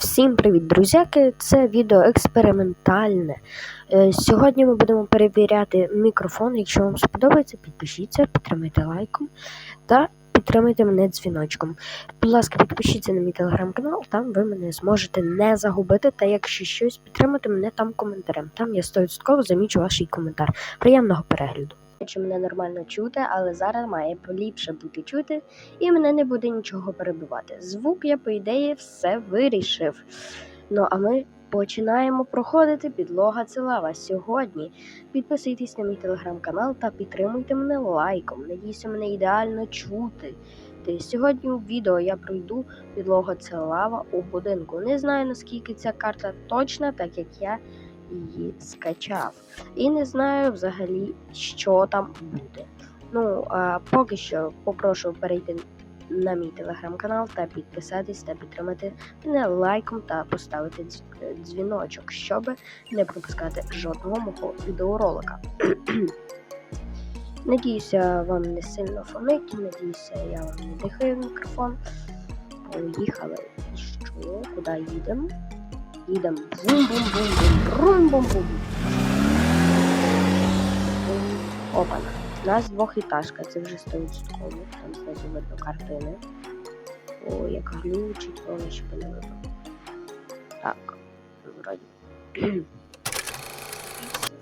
Всім привіт, друзяки! Це відео експериментальне. Е, Сьогодні ми будемо перевіряти мікрофон. Якщо вам сподобається, підпишіться, підтримайте лайком та підтримайте мене дзвіночком. Будь ласка, підпишіться на мій телеграм-канал, там ви мене зможете не загубити. Та якщо щось, підтримайте мене там коментарем. Там я 100% замічу ваш коментар. Приємного перегляду. Чи мене нормально чути, але зараз має поліпше бути чути, і мене не буде нічого перебивати. Звук я, по ідеї, все вирішив. Ну а ми починаємо проходити підлога це лава. Сьогодні підписуйтесь на мій телеграм-канал та підтримуйте мене лайком. Надіюся, мене ідеально чути. Та сьогодні у відео я пройду підлога це лава у будинку. Не знаю наскільки ця карта точна, так як я її скачав. І не знаю взагалі, що там буде. Ну, а поки що попрошу перейти на мій телеграм-канал та підписатись та підтримати мене лайком та поставити дзвіночок, щоб не пропускати жодного мого відеоролика. Надіюся, вам не сильно фонить, надіюся, я вам не дихаю мікрофон. Поїхали. Що? Куди їдемо? Їдемо. Бум-бум-бум-бум. Опана. У нас двохітажка, це вже 100%. Там знизу видно картини. О, як глючить, воно ще не видно. Так, вроді.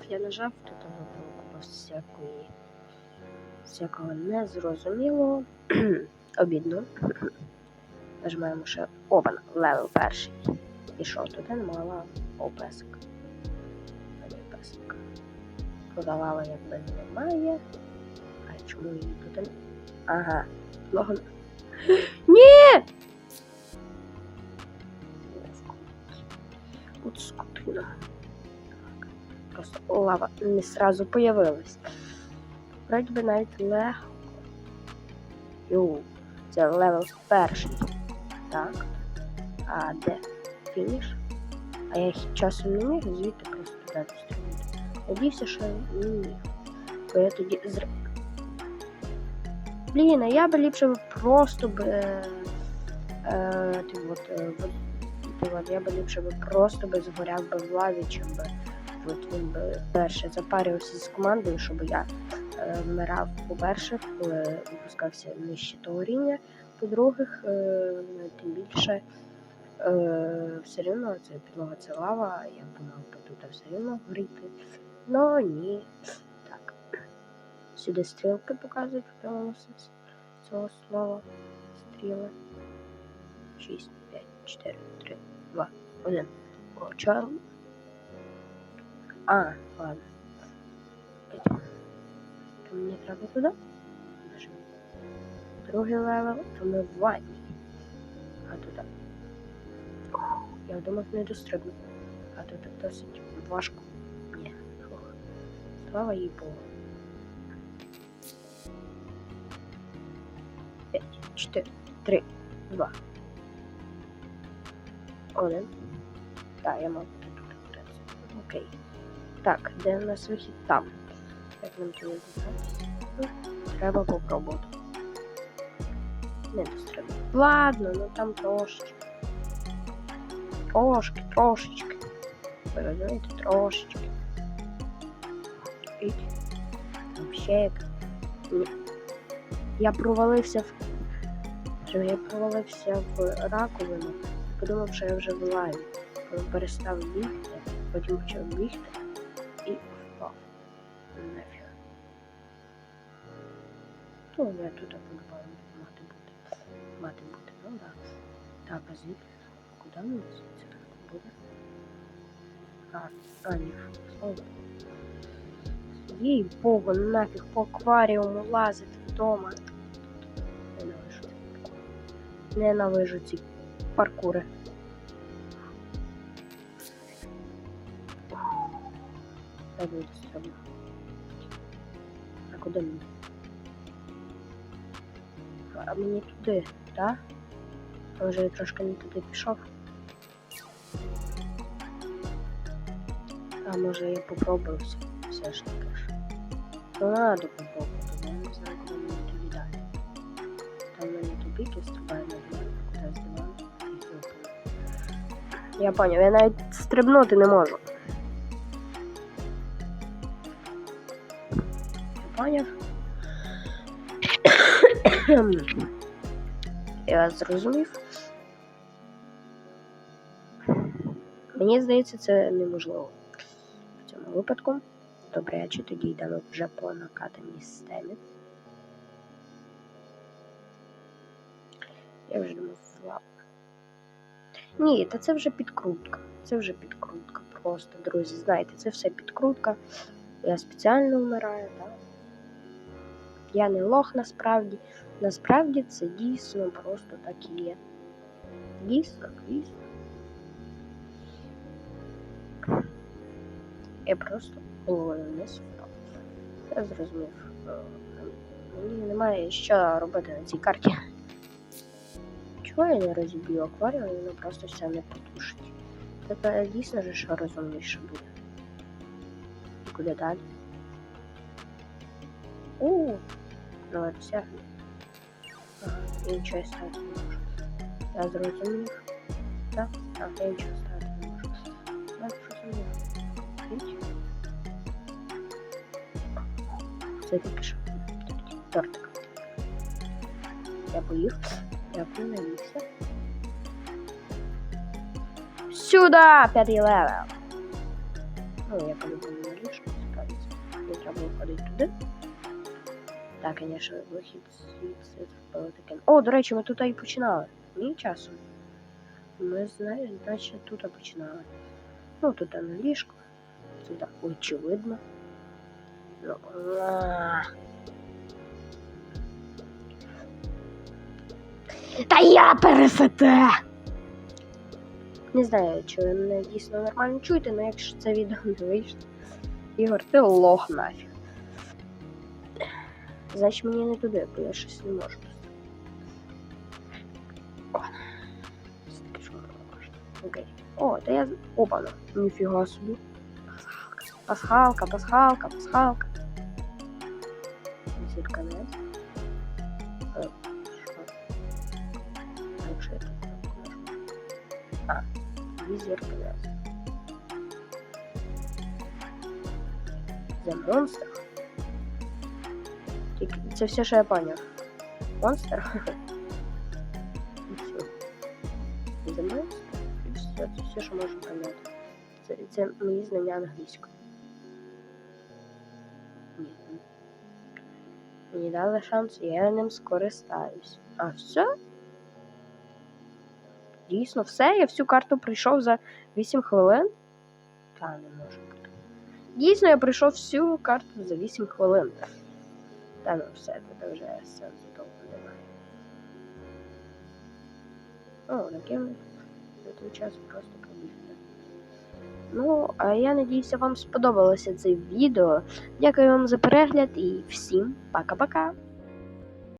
Я нажав тут воно всякої всякого незрозумілого. Обідно. Нажимаємо ще Опана, левел перший. І що, туди мала опесик. Опесик. Продавала якби немає. А чому її не- Ага. Лого... Ні! От скотина. Просто лава не сразу появилась. Вроді би навіть легко. Йоу, це левел перший. Так. А де фініш? А я часом не міг звідти просто туди дострілити. Надіюся, що не міг. Бо я тоді зр... Блін, а я би ліпше просто би. Е, от, е, ти от, я би ліпше би просто би згоряв би в лаві, чим би от він би перше запарювався з командою, щоб я е, вмирав, по-перше, коли випускався нижче того рівня. По-друге, е, тим більше все рівно це підлога це лава, я мав би тут все рівно горіти. Ну ні. Так. Сюди стрілки показують в прямому сенсі цього слова. Стріли. 6, 5, 4, 3, 2, 1. О, чорно. А, ладно. То мені треба туди. Другий левел, то ми в ванні. А туди. Я думав, не дострибну. А тут досить важко. Ні. Фух. Слава їй Богу. 5, 4, 3, 2. 1. Так, я мав тут. в. Окей. Так, де у нас вихід? Там. Як нам тіло дістатися? Ну, Треба попробувати. Не дострибну. Ладно, ну там трошечки. Трошки, трошечки. Ви розумієте, трошечки. І вообще як. Я провалився в. Я провалився в раковину. Подумав, що я вже в лаві. Коли перестав бігти, потім почав бігти і впав. Нафіг. Ну, я тут по-любому мати бути. Мати бути, ну да. Так, а звідки? Куди звідси буде? А, а ні, слава. Їй Богу, нафіг по акваріуму лазити вдома. Ненавижу. Ненавижу ці паркури. Я буду стрімно. А куди мені? А мені туди, так? А Може я трошки не туди пішов. А може я попробую все, все ж таки ж. Ну надо попробувати, я не знаю, куди мені туди далі. Там в мене тупик, я стрибаю на диван, куди з і хлопаю. Я поняв, я навіть стрибнути не можу. Поняв? Я зрозумів. Мені здається, це неможливо випадку. Добряче, тоді йдемо вже по накатаній системі. Я вже думав, вау. Ні, та це вже підкрутка. Це вже підкрутка. Просто, друзі, знаєте, це все підкрутка. Я спеціально вмираю, так? Я не лох насправді. Насправді це дійсно просто так і є. Дійсно, дійсно. Я просто головою вниз впав. Я зрозумів. е, Мені немає що робити на цій карті. Чого я не розіб'ю акваріум, і воно просто все не потушить. Це дійсно ж що розумніше буде. І Куди далі? У, давай досягнемо. Ага, я нічого ставити не можу. Я зрозумів. Так? Так, я нічого ставити Це що. Тортик. Я поїв. Дякую, наївся. Сюда! П'ятий левел. Ну, я по-любому на ліжку справиться. Не треба було ходити туди. Так, звісно, вихід звідси було таким. О, до речі, ми тут і починали. Ні часу. Ми значить тут починали. Ну, тут на ліжку. Так очевидно. Та я пересете! Не знаю, чи ви мене дійсно нормально чуєте, але якщо це відео не вийшло. Ігор, ти лох нафіг. Значить мені не туди, бо я щось не можу. О. Окей. О, та я. Опа, ну, ніфіга собі. Пасхалка, пасхалка, пасхалка. Зірка не. Е, що? А дві не. The Monster. Це все, що я поняв. Монстр? І все. І все, це все, що можу поняти. Це, це мої знання англійської. Ні. Мені дали шанс, і я ним скористаюсь. А все? Дійсно, все? Я всю карту пройшов за 8 хвилин? Та не може. Дійсно, я пройшов всю карту за 8 хвилин. Та ну все, тут вже сенсу довго немає. О, таким час просто побігли. Ну, а я надіюся, вам сподобалося це відео. Дякую вам за перегляд і всім пока-пока!